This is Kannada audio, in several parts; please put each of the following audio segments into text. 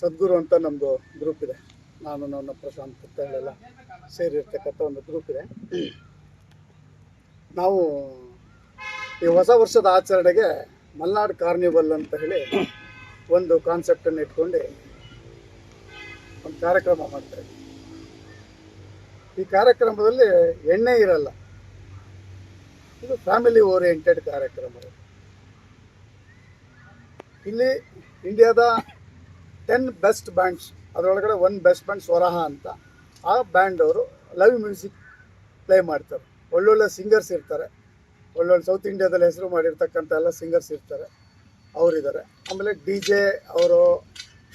ಸದ್ಗುರು ಅಂತ ನಮ್ಮದು ಗ್ರೂಪ್ ಇದೆ. ನಾನು, ನನ್ನ, ಪ್ರಶಾಂತ್ ಅಂತ ಹೇಳೆಲ್ಲ ಸೇರಿರ್ತಕ್ಕಂಥ ಒಂದು ಗ್ರೂಪ್ ಇದೆ. ನಾವು ಈ ಹೊಸ ವರ್ಷದ ಆಚರಣೆಗೆ ಮಲ್ನಾಡ್ ಕಾರ್ನಿವಲ್ ಅಂತ ಹೇಳಿ ಒಂದು ಕಾನ್ಸೆಪ್ಟನ್ನು ಇಟ್ಕೊಂಡು ಒಂದು ಕಾರ್ಯಕ್ರಮ ಮಾಡ್ತಾ ಈ ಕಾರ್ಯಕ್ರಮದಲ್ಲಿ ಎಣ್ಣೆ ಇರಲ್ಲ. ಇದು ಫ್ಯಾಮಿಲಿ ಓರಿಯೆಂಟೆಡ್ ಕಾರ್ಯಕ್ರಮ. ಇಲ್ಲಿ ಇಂಡಿಯಾದ ಟೆನ್ ಬೆಸ್ಟ್ ಬ್ಯಾಂಡ್ಸ್ ಅದರೊಳಗಡೆ ಒನ್ ಬೆಸ್ಟ್ ಬ್ಯಾಂಡ್ ಸ್ವರಹ ಅಂತ. ಆ ಬ್ಯಾಂಡ್ ಅವರು ಲವ್ ಮ್ಯೂಸಿಕ್ ಪ್ಲೇ ಮಾಡ್ತಾರೆ. ಒಳ್ಳೊಳ್ಳೆ ಸಿಂಗರ್ಸ್ ಇರ್ತಾರೆ. ಒಳ್ಳೊಳ್ಳೆ ಸೌತ್ ಇಂಡಿಯಾದಲ್ಲಿ ಹೆಸರು ಮಾಡಿರ್ತಕ್ಕಂಥ ಎಲ್ಲ ಸಿಂಗರ್ಸ್ ಇರ್ತಾರೆ. ಅವರಿದ್ದಾರೆ. ಆಮೇಲೆ ಡಿ ಜೆ ಅವರು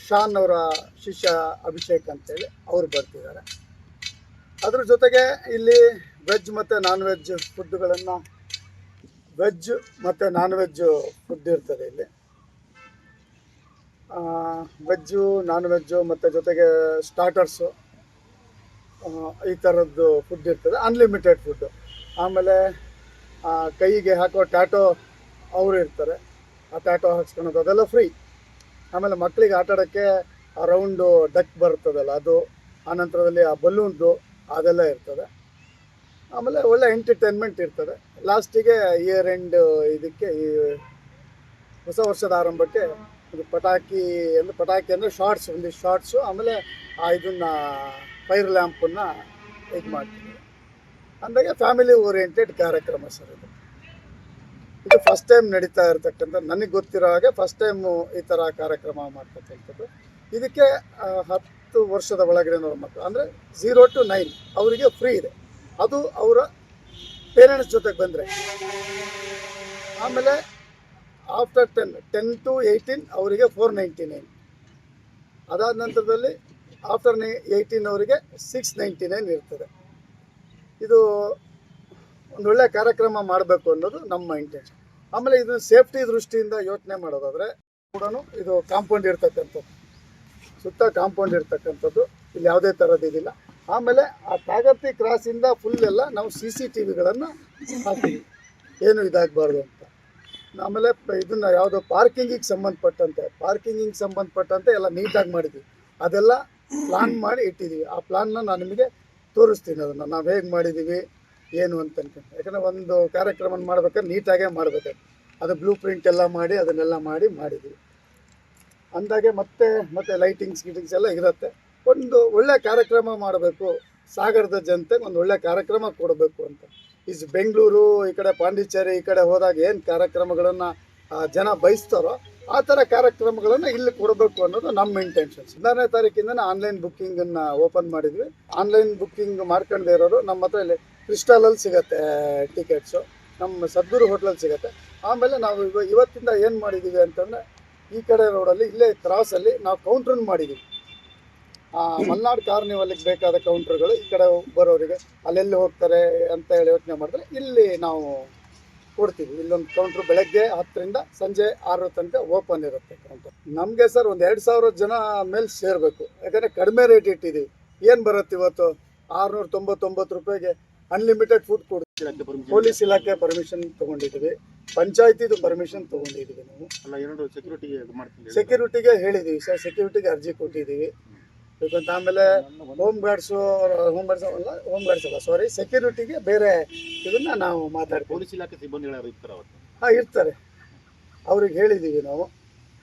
ಶಾನ್ ಅವರ ಶಿಷ್ಯ ಅಭಿಷೇಕ್ ಅಂತೇಳಿ ಅವರು ಬರ್ತಿದ್ದಾರೆ. ಅದ್ರ ಜೊತೆಗೆ ಇಲ್ಲಿ ವೆಜ್ ಮತ್ತು ನಾನ್ ವೆಜ್ ಫುಡ್ಗಳನ್ನು ವೆಜ್ ಮತ್ತು ನಾನ್ ವೆಜ್ ಫುಡ್ ಇರ್ತದೆ ಇಲ್ಲಿ. ವೆಜ್ಜು ನಾನ್ ವೆಜ್ಜು ಮತ್ತು ಜೊತೆಗೆ ಸ್ಟಾರ್ಟರ್ಸು ಈ ಥರದ್ದು ಫುಡ್ ಇರ್ತದೆ. ಅನ್ಲಿಮಿಟೆಡ್ ಫುಡ್ಡು ಆಮೇಲೆ ಕೈಗೆ ಹಾಕೋ ಟ್ಯಾಟೋ ಅವರು ಇರ್ತಾರೆ. ಆ ಟ್ಯಾಟೋ ಹಾಕ್ಸ್ಕೊಳೋದು ಅದೆಲ್ಲ ಫ್ರೀ ಆಮೇಲೆ ಮಕ್ಕಳಿಗೆ ಆಟ ಆಡೋಕ್ಕೆ ಆ ರೌಂಡು ಡಕ್ ಬರ್ತದಲ್ಲ, ಅದು ಆನಂತರದಲ್ಲಿ ಆ ಬಲೂನ್ದು ಅದೆಲ್ಲ ಇರ್ತದೆ. ಆಮೇಲೆ ಒಳ್ಳೆ ಎಂಟರ್ಟೈನ್ಮೆಂಟ್ ಇರ್ತದೆ. ಲಾಸ್ಟಿಗೆ ಇಯರ್ ಎಂಡ್ ಇದಕ್ಕೆ ಈ ಹೊಸ ವರ್ಷದ ಆರಂಭಕ್ಕೆ ಇದು ಪಟಾಕಿ ಅಂದರೆ ಪಟಾಕಿ ಅಂದರೆ ಶಾರ್ಟ್ಸ್ ಒಂದು ಶಾರ್ಟ್ಸು ಆಮೇಲೆ ಆ ಇದನ್ನು ಫೈರ್ ಲ್ಯಾಂಪನ್ನು ಇದು ಮಾಡ್ತೀವಿ. ಅಂದಾಗ ಫ್ಯಾಮಿಲಿ ಓರಿಯೆಂಟೆಡ್ ಕಾರ್ಯಕ್ರಮ ಸರ್ ಇದು. ಇದು ಫಸ್ಟ್ ಟೈಮ್ ನಡೀತಾ ಇರತಕ್ಕಂಥ, ನನಗೆ ಗೊತ್ತಿರೋ ಹಾಗೆ ಫಸ್ಟ್ ಟೈಮು ಈ ಥರ ಕಾರ್ಯಕ್ರಮ ಮಾಡ್ತಕ್ಕಂಥದ್ದು. ಇದಕ್ಕೆ ಹತ್ತು ವರ್ಷದ ಒಳಗಡೆ ಮಕ್ಕಳು ಅಂದರೆ ಝೀರೋ ಟು ನೈನ್ ಅವರಿಗೆ ಫ್ರೀ ಇದೆ. ಅದು ಅವರ ಪೇರೆಂಟ್ಸ್ ಜೊತೆಗೆ ಬಂದರೆ. ಆಮೇಲೆ after ten ten to eighteen ಅವರಿಗೆ ಫೋರ್ ನೈಂಟಿ ನೈನ್ ಅದಾದ ನಂತರದಲ್ಲಿ ಆಫ್ಟರ್ ನೈ ಏಯ್ಟೀನ್ ಅವರಿಗೆ ಸಿಕ್ಸ್ ನೈಂಟಿ ನೈನ್ ಇರ್ತದೆ. ಇದು ಒಂದು ಒಳ್ಳೆ ಕಾರ್ಯಕ್ರಮ ಮಾಡಬೇಕು ಅನ್ನೋದು ನಮ್ಮ ಇಂಟೆನ್ಷನ್ ಆಮೇಲೆ ಇದು ಸೇಫ್ಟಿ ದೃಷ್ಟಿಯಿಂದ ಯೋಚನೆ ಮಾಡೋದಾದರೆ ಕೂಡ ಇದು ಕಾಂಪೌಂಡ್ ಇರ್ತಕ್ಕಂಥದ್ದು. ಸುತ್ತ ಕಾಂಪೌಂಡ್ ಇರ್ತಕ್ಕಂಥದ್ದು. ಇಲ್ಲಿ ಯಾವುದೇ ಥರದ್ದು ಇದಿಲ್ಲ. ಆಮೇಲೆ ಆ ತಾಗರ್ತಿ ಕ್ರಾಸಿಂದ ಫುಲ್ ಎಲ್ಲ ನಾವು ಸಿ ಸಿ ಟಿ ವಿಗಳನ್ನು ಹಾಕ್ತೀವಿ. ಏನು ಇದಾಗಬಾರ್ದು ಆಮೇಲೆ ಇದನ್ನ ಯಾವುದೋ ಪಾರ್ಕಿಂಗಿಗೆ ಸಂಬಂಧಪಟ್ಟಂತೆ ಪಾರ್ಕಿಂಗಿಗೆ ಸಂಬಂಧಪಟ್ಟಂತೆ ಎಲ್ಲ ನೀಟಾಗಿ ಮಾಡಿದ್ವಿ. ಅದೆಲ್ಲ ಪ್ಲಾನ್ ಮಾಡಿ ಇಟ್ಟಿದ್ದೀವಿ ಆ ಪ್ಲಾನ್ನ ನಾನು ನಿಮಗೆ ತೋರಿಸ್ತೀನಿ ಅದನ್ನು. ನಾವು ಹೇಗೆ ಮಾಡಿದ್ದೀವಿ ಏನು ಅಂತ ಅನ್ಕೊಂಡು. ಯಾಕಂದರೆ ಒಂದು ಕಾರ್ಯಕ್ರಮ ಮಾಡ್ಬೇಕಾದ್ರೆ ನೀಟಾಗೇ ಮಾಡಬೇಕು. ಅದು ಬ್ಲೂ ಪ್ರಿಂಟ್ ಎಲ್ಲ ಮಾಡಿ, ಅದನ್ನೆಲ್ಲ ಮಾಡಿ ಮಾಡಿದ್ದೀವಿ ಅಂದಾಗೆ ಮತ್ತೆ ಮತ್ತೆ ಲೈಟಿಂಗ್ಸ್ ಗಿಟಿಂಗ್ಸ್ ಎಲ್ಲ ಇರುತ್ತೆ. ಒಂದು ಒಳ್ಳೆ ಕಾರ್ಯಕ್ರಮ ಮಾಡಬೇಕು. ಸಾಗರದ ಜನತೆಗೆ ಒಂದು ಒಳ್ಳೆ ಕಾರ್ಯಕ್ರಮ ಕೊಡಬೇಕು ಅಂತ. ಈಸ್ ಬೆಂಗಳೂರು, ಈ ಕಡೆ ಪಾಂಡಿಚೇರಿ, ಈ ಕಡೆ ಹೋದಾಗ ಏನು ಕಾರ್ಯಕ್ರಮಗಳನ್ನು ಜನ ಬಯಸ್ತಾರೋ ಆ ಥರ ಕಾರ್ಯಕ್ರಮಗಳನ್ನು ಇಲ್ಲಿ ಕೊಡಬೇಕು ಅನ್ನೋದು ನಮ್ಮ ಇಂಟೆನ್ಷನ್ಸ್ ಹದಿನಾರನೇ ತಾರೀಕಿಂದ ಆನ್ಲೈನ್ ಬುಕ್ಕಿಂಗನ್ನು ಓಪನ್ ಮಾಡಿದ್ವಿ. ಆನ್ಲೈನ್ ಬುಕ್ಕಿಂಗ್ ಮಾಡ್ಕೊಂಡೇ ಇರೋರು ನಮ್ಮ ಹತ್ರ ಇಲ್ಲಿ ಕ್ರಿಸ್ಟಲಲ್ಲಿ ಸಿಗತ್ತೆ ಟಿಕೆಟ್ಸು ನಮ್ಮ ಸದ್ಗುರು ಹೋಟ್ಲಲ್ಲಿ ಸಿಗತ್ತೆ. ಆಮೇಲೆ ನಾವು ಇವ, ಇವತ್ತಿಂದ ಏನು ಮಾಡಿದ್ದೀವಿ ಅಂತಂದರೆ ಈ ಕಡೆ ರೋಡಲ್ಲಿ ಇಲ್ಲೇ ಕ್ರಾಸಲ್ಲಿ ನಾವು ಕೌಂಟ್ರನ್ನು ಮಾಡಿದ್ದೀವಿ ಮಲ್ನಾಡ್ ಕಾರ್ನಿವಲ್ಗೆ ಬೇಕಾದ ಕೌಂಟರ್ಗಳು ಈ ಕಡೆ ಬರೋರಿಗೆ ಅಲ್ಲೆಲ್ಲಿ ಹೋಗ್ತಾರೆ ಅಂತ ಹೇಳಿ ಯೋಚನೆ ಮಾಡಿದ್ರೆ ಇಲ್ಲಿ ನಾವು ಕೊಡ್ತೀವಿ. ಇಲ್ಲೊಂದು ಕೌಂಟ್ರ್ ಬೆಳಗ್ಗೆ ಹತ್ತರಿಂದ ಸಂಜೆ ಆರು ತನಕ ಓಪನ್ ಇರುತ್ತೆ ಕೌಂಟರ್ ನಮಗೆ ಸರ್ ಒಂದು ಎರಡು ಸಾವಿರ ಜನ ಮೇಲೆ ಸೇರಬೇಕು. ಯಾಕಂದರೆ ಕಡಿಮೆ ರೇಟ್ ಇಟ್ಟಿದ್ದೀವಿ. ಏನು ಬರುತ್ತೆ ಇವತ್ತು? ಆರುನೂರ ತೊಂಬತ್ತೊಂಬತ್ತು ರೂಪಾಯಿಗೆ ಅನ್ಲಿಮಿಟೆಡ್ ಫುಡ್ ಕೊಡ್ತೀವಿ. ಪೊಲೀಸ್ ಇಲಾಖೆ ಪರ್ಮಿಷನ್ ತೊಗೊಂಡಿದ್ದೀವಿ. ಪಂಚಾಯತಿದು ಪರ್ಮಿಷನ್ ತೊಗೊಂಡಿದ್ದೀವಿ ನಾವು. ಸೆಕ್ಯೂರಿಟಿಗೆ ಹೇಳಿದ್ದೀವಿ ಸರ್ ಸೆಕ್ಯೂರಿಟಿಗೆ ಅರ್ಜಿ ಕೊಟ್ಟಿದ್ದೀವಿ. ಬೇಕಂತ ಆಮೇಲೆ ಹೋಮ್ ಗಾರ್ಡ್ಸು ಹೋಮ್ ಗಾರ್ಡ್ಸ್ ಅಲ್ಲ ಹೋಮ್ ಗಾರ್ಡ್ಸ್ ಅಲ್ಲ ಸಾರಿ ಸೆಕ್ಯೂರಿಟಿಗೆ ಬೇರೆ ಇದನ್ನ ನಾವು ಮಾತಾಡ್ತೀವಿ. ಪೊಲೀಸ್ ಇಲಾಖೆ ಸಿಬ್ಬಂದಿಗಳು ಇರ್ತಾರೆ ಹಾಂ ಇರ್ತಾರೆ. ಅವ್ರಿಗೆ ಹೇಳಿದ್ದೀವಿ ನಾವು.